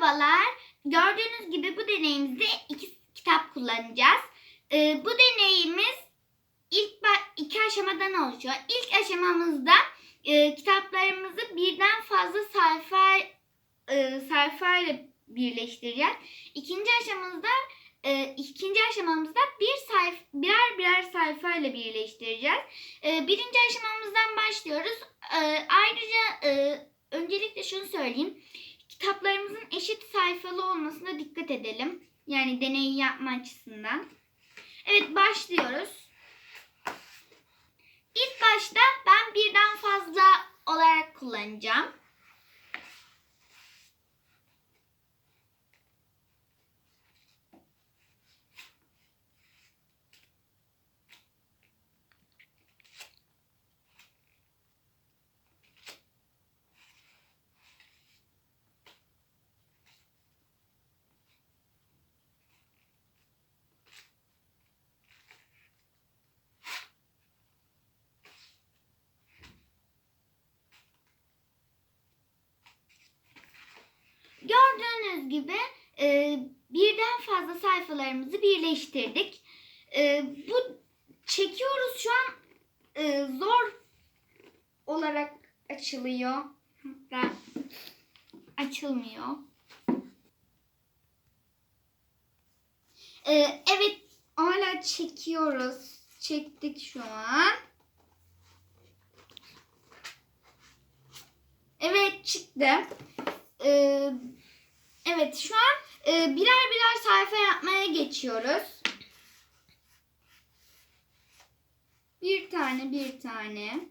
Merhabalar. Gördüğünüz gibi bu deneyimizde iki kitap kullanacağız. Ee, bu deneyimiz ilk iki aşamadan oluşuyor. İlk aşamamızda e, kitaplarımızı birden fazla sayfa e, sayfayla birleştireceğiz. İkinci aşamamızda e, ikinci aşamamızda bir sayf birer birer sayfayla birleştireceğiz. E, birinci aşamamızdan başlıyoruz. E, ayrıca e, öncelikle şunu söyleyeyim kitaplarımızın eşit sayfalı olmasına dikkat edelim. Yani deneyi yapma açısından. Evet başlıyoruz. İlk başta ben birden fazla olarak kullanacağım. Gördüğünüz gibi e, birden fazla sayfalarımızı birleştirdik. E, bu çekiyoruz şu an e, zor olarak açılıyor. Açılmıyor. E, evet hala çekiyoruz. Çektik şu an. Evet çıktı. Ee, evet şu an e, birer birer sayfa yapmaya geçiyoruz. Bir tane bir tane.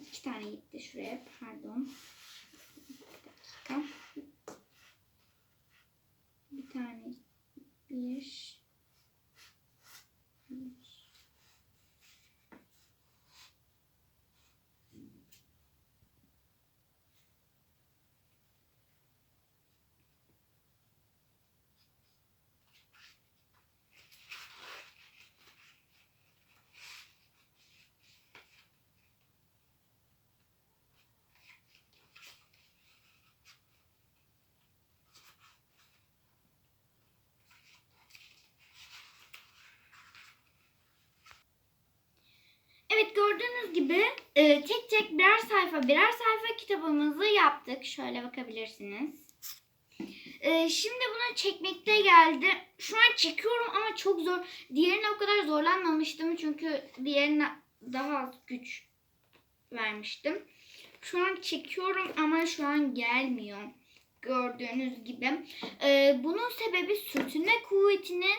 İki tane gitti şuraya pardon. Bir dakika. Bir tane bir. bir. Evet gibi e, tek tek birer sayfa birer sayfa kitabımızı yaptık. Şöyle bakabilirsiniz. E, şimdi bunu çekmekte geldi. Şu an çekiyorum ama çok zor. Diğerine o kadar zorlanmamıştım. Çünkü diğerine daha az güç vermiştim. Şu an çekiyorum ama şu an gelmiyor. Gördüğünüz gibi. E, bunun sebebi sürtünme kuvvetinin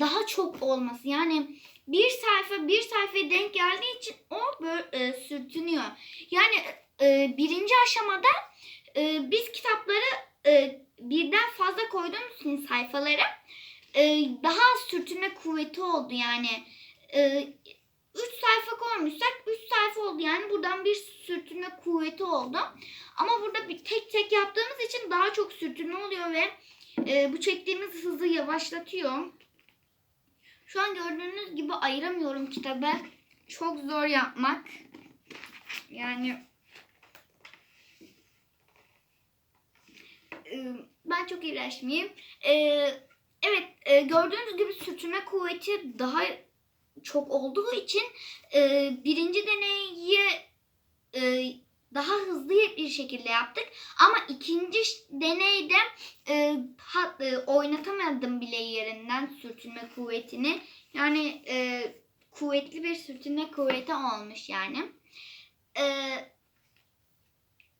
daha çok olması. Yani bir sayfa bir sayfaya denk geldiği için sürtünüyor. Yani e, birinci aşamada e, biz kitapları e, birden fazla koyduğumuz için sayfaları e, daha az sürtünme kuvveti oldu yani. E, üç sayfa koymuşsak üç sayfa oldu yani buradan bir sürtünme kuvveti oldu. Ama burada bir tek tek yaptığımız için daha çok sürtünme oluyor ve e, bu çektiğimiz hızı yavaşlatıyor. Şu an gördüğünüz gibi ayıramıyorum kitabı. Çok zor yapmak. Yani e, ben çok uğraşmayayım. E, Evet e, gördüğünüz gibi sürtünme kuvveti daha çok olduğu için birinci deneyi daha hızlı bir şekilde yaptık. Ama ikinci deneyde oynatamadım bile yerinden sürtünme kuvvetini. Yani kuvvetli bir sürtünme kuvveti olmuş yani. E,